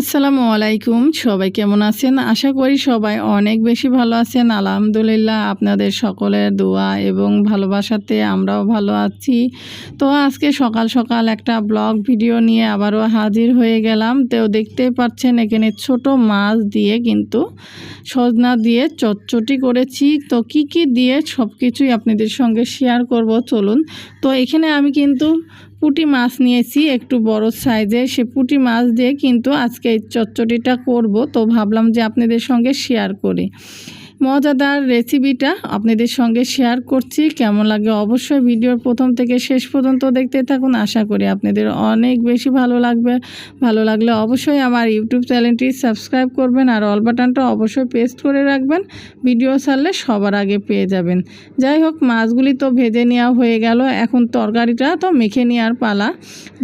আসসালামু আলাইকুম। সবাই কেমন আছেন? আশা করি সবাই অনেক বেশি ভালো আছেন। আলহামদুলিল্লাহ আপনাদের সকলের দোয়া এবং ভালোবাসাতে আমরাও ভালো আছি। তো আজকে সকাল সকাল একটা ব্লগ ভিডিও নিয়ে আবারও হাজির হয়ে গেলাম। তো দেখতেই পাচ্ছেন, এখানে ছোট মাছ দিয়ে কিন্তু সজনা দিয়ে চটচটি করেছি। তো কি কি দিয়ে সব কিছুই আপনাদের সঙ্গে শেয়ার করব, চলুন। তো এখানে আমি কিন্তু পুঁটি মাছ নিয়েছি, একটু বড় সাইজে সে পুঁটি মাছ দিয়ে কিন্তু আজকে এই চচ্চড়িটা করব। তো ভাবলাম যে আপনাদের সঙ্গে শেয়ার করি। মজাদার রেসিপিটা আপনাদের সঙ্গে শেয়ার করছি। কেমন লাগে অবশ্যই ভিডিওর প্রথম থেকে শেষ পর্যন্ত দেখতে থাকুন। আশা করি আপনাদের অনেক বেশি ভালো লাগবে। ভালো লাগলে অবশ্যই আমার ইউটিউব চ্যানেলটি সাবস্ক্রাইব করবেন আর অল বাটনটা অবশ্যই পেস্ট করে রাখবেন। ভিডিও ছাড়লে সবার আগে পেয়ে যাবেন। যাই হোক, মাছগুলি তো ভেজে নেওয়া হয়ে গেল। এখন তরকারিটা তো মেখে নেওয়ার পালা।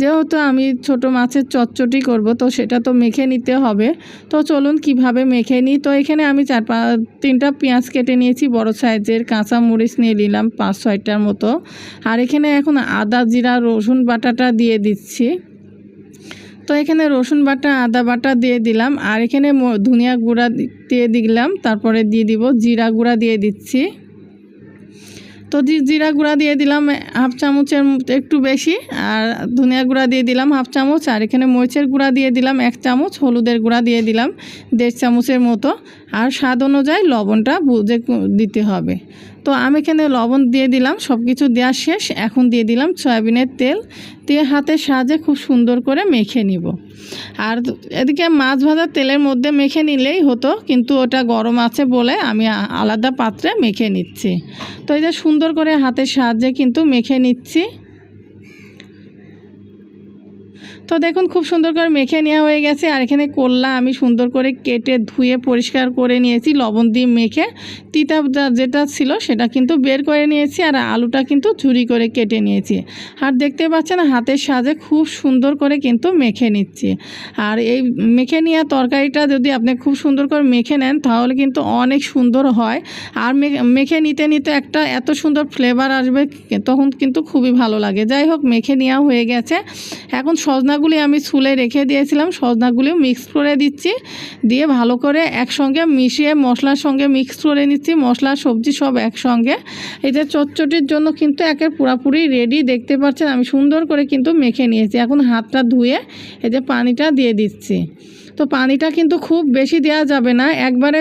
যেহেতু আমি ছোট মাছের চচ্চটি করব, তো সেটা তো মেখে নিতে হবে। তো চলুন কীভাবে মেখে নিই? তো এখানে আমি চার পাঁচ তিনটা পেঁয়াজ কেটে নিয়েছি, বড় সাইজের কাঁচা মরিচ নিয়ে নিলাম পাঁচ ছয়টার মতো। আর এখানে এখন আদা, জিরা, রসুন বাটাটা দিয়ে দিচ্ছি। তো এখানে রসুন বাটা, আদা বাটা দিয়ে দিলাম। আর এখানে ধনিয়া গুঁড়া দিয়ে দিলাম, তারপরে দিয়ে দিব জিরা গুঁড়া দিয়ে দিচ্ছি। তো জিরা গুঁড়া দিয়ে দিলাম হাফ চামচের একটু বেশি, আর ধনিয়া গুঁড়া দিয়ে দিলাম হাফ চামচ, আর এখানে মরিচের গুঁড়া দিয়ে দিলাম এক চামচ, হলুদের গুঁড়া দিয়ে দিলাম দেড় চামচের মতো, আর স্বাদ অনুযায়ী লবণটা বুঝে দিতে হবে। তো আমি এখানে লবণ দিয়ে দিলাম সব কিছু দেওয়া শেষ। এখন দিয়ে দিলাম সয়াবিনের তেল। দিয়ে হাতের সাহায্যে খুব সুন্দর করে মেখে নিব। আর এদিকে মাছ ভাজা তেলের মধ্যে মেখে নিলেই হতো, কিন্তু ওটা গরম আছে বলে আমি আলাদা পাত্রে মেখে নিচ্ছি। তো এই যে সুন্দর করে হাতের সাহায্যে কিন্তু মেখে নিচ্ছি। তো দেখুন, খুব সুন্দর করে মেখে নেওয়া হয়ে গেছে। আর এখানে করলা আমি সুন্দর করে কেটে ধুয়ে পরিষ্কার করে নিয়েছি, লবণ দিয়ে মেখে। তিতা যেটা ছিল সেটা কিন্তু বের করে নিয়েছি আর আলুটা কিন্তু ঝুরি করে কেটে নিয়েছি। আর দেখতে পাচ্ছেন হাতের সাজে খুব সুন্দর করে কিন্তু মেখে নিচ্ছি। আর এই মেখে নেওয়া তরকারিটা যদি আপনি খুব সুন্দর করে মেখে নেন, তাহলে কিন্তু অনেক সুন্দর হয়। আর মেখে নিতে নিতে একটা এত সুন্দর ফ্লেভার আসবে, তখন কিন্তু খুবই ভালো লাগে। যাই হোক, মেখে নেওয়া হয়ে গেছে। এখন সজনাগুলি আমি ছুলে রেখে দিয়েছিলাম সজনাগুলি মিক্স করে দিচ্ছি। দিয়ে ভালো করে একসঙ্গে মিশিয়ে মশলার সঙ্গে মিক্স করে নিচ্ছি। মশলা, সবজি সব একসঙ্গে। এটা চচ্চটির জন্য কিন্তু একে পুরাপুরি রেডি দেখতে পাচ্ছেন আমি সুন্দর করে কিন্তু মেখে নিয়েছি। এখন হাতটা ধুয়ে এই যে পানিটা দিয়ে দিচ্ছি। তো পানিটা কিন্তু খুব বেশি দেওয়া যাবে না। একবারে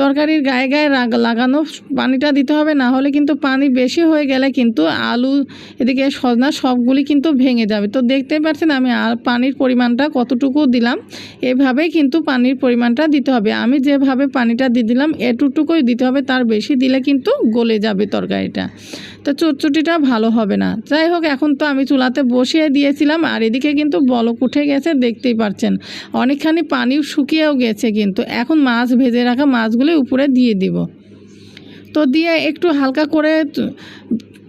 তরকারির গায়ে গায়ে লাগানো পানিটা দিতে হবে, না হলে কিন্তু পানি বেশি হয়ে গেলে কিন্তু আলু এদিকে সজনা সবগুলি কিন্তু ভেঙে যাবে। তো দেখতে পাচ্ছেন আমি আর পানির পরিমাণটা কতটুকু দিলাম। এভাবেই কিন্তু পানির পরিমাণটা দিতে হবে। আমি যেভাবে পানিটা দিয়ে দিলাম এটুকুই দিতে হবে। তার বেশি দিলে কিন্তু গলে যাবে তরকারিটা। তো চটচটিটা ভালো হবে না। যাই হোক, এখন তো আমি চুলাতে বসিয়ে দিয়েছিলাম, আর এদিকে কিন্তু বলক উঠে গেছে, দেখতেই পাচ্ছেন অনেকখানি পানিও শুকিয়েও গেছে কিন্তু। এখন মাছ ভেজে রাখা মাছগুলি উপরে দিয়ে দিব। তো দিয়ে একটু হালকা করে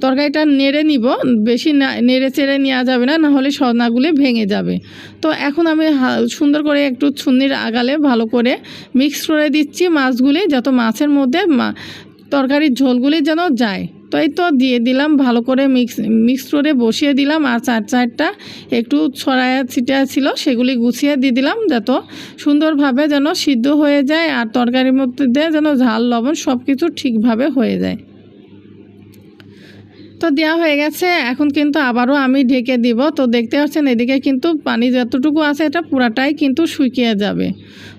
তরকারিটা নেড়ে নিব। বেশি না, নেড়ে চেড়ে নেওয়া যাবে না, নাহলে সজনাগুলি ভেঙে যাবে। তো এখন আমি সুন্দর করে একটু ছুন্নির আগালে ভালো করে মিক্স করে দিচ্ছি মাছগুলি, যত মাছের মধ্যে তরকারির ঝোলগুলি যেন যায়। তো এই তো দিয়ে দিলাম, ভালো করে মিক্স মিক্স করে বসিয়ে দিলাম, আর চার চারটা একটু ছড়ায়া ছিটায়া ছিল, সেগুলি গুছিয়ে দিয়ে দিলাম যত সুন্দরভাবে যেন সিদ্ধ হয়ে যায়, আর তরকারির মধ্যে দিয়ে যেন ঝাল, লবণ সব কিছু ঠিকভাবে হয়ে যায়। তো দেওয়া হয়ে গেছে, এখন কিন্তু আবারও আমি ঢেকে দিব। তো দেখতে পাচ্ছেন, এদিকে কিন্তু পানি যতটুকু আছে, এটা পুরাটাই কিন্তু শুকিয়ে যাবে।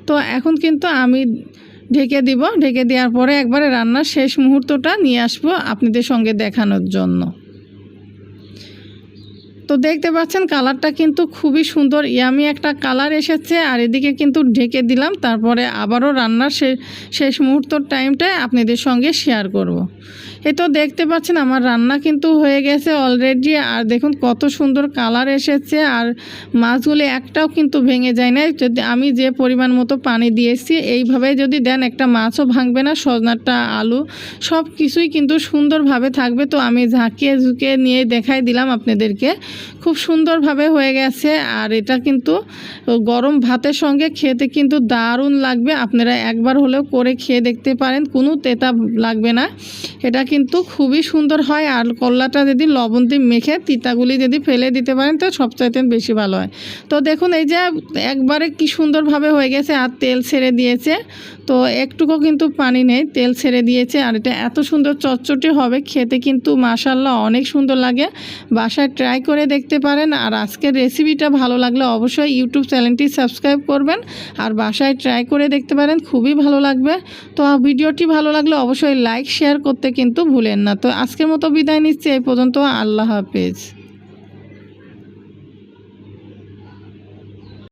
তো এখন কিন্তু আমি ঢেকে দিব। ঢেকে দেওয়ার পরে একবারে রান্নার শেষ মুহূর্তটা নিয়ে আসব আপনাদের সঙ্গে দেখানোর জন্য। তো দেখতে পাচ্ছেন কালারটা কিন্তু খুবই সুন্দর, ইয়ামি একটা কালার এসেছে। আর এদিকে কিন্তু ঢেকে দিলাম, তারপরে আবারও রান্নার শেষ মুহূর্তর টাইমটায় আপনাদের সঙ্গে শেয়ার করব। এই তো দেখতে পাচ্ছেন, আমার রান্না কিন্তু হয়ে গেছে অলরেডি আর দেখুন কত সুন্দর কালার এসেছে, আর মাছগুলি একটাও কিন্তু ভেঙে যায় না যদি আমি যে পরিমাণ মতো পানি দিয়েছি, এইভাবে যদি দেন, একটা মাছও ভাঙবে না, সজনাটা, আলু, সব কিছুই কিন্তু সুন্দরভাবে থাকবে। তো আমি ঝাঁকিয়ে ঝুঁকিয়ে নিয়ে দেখাই দিলাম আপনাদেরকে। খুব সুন্দরভাবে হয়ে গেছে, আর এটা কিন্তু গরম ভাতের সঙ্গে খেতে কিন্তু দারুণ লাগবে। আপনারা একবার হলেও করে খেয়ে দেখতে পারেন, কোনো তেতা লাগবে না। এটা কিন্তু খুবই সুন্দর হয়। আর করলাটা যদি লবণ দিয়ে মেখে তিতাগুলি যদি ফেলে দিতে পারেন, তো সবচাইতে বেশি ভালো হয়। তো দেখুন, এই যে একবারে কি সুন্দরভাবে হয়ে গেছে আর তেল ছেড়ে দিয়েছে। তো একটুকু কিন্তু পানি নেই, তেল ছেড়ে দিয়েছে। আর এটা এত সুন্দর চটচটে হবে, খেতে কিন্তু মাশাল্লাহ অনেক সুন্দর লাগে। বাসায় ট্রাই করে দেখতে পারেন। আর আজকের রেসিপিটা ভালো লাগলে অবশ্যই ইউটিউব চ্যানেলটি সাবস্ক্রাইব করবেন। আর বাসায় ট্রাই করে দেখতে পারেন, খুবই ভালো লাগবে। তো ভিডিওটি ভালো লাগলে অবশ্যই লাইক, শেয়ার করতে কিন্তু ভুলেন না। তো আজকের মতো বিদায় নিচ্ছি এই পর্যন্ত আল্লাহ হাফেজ।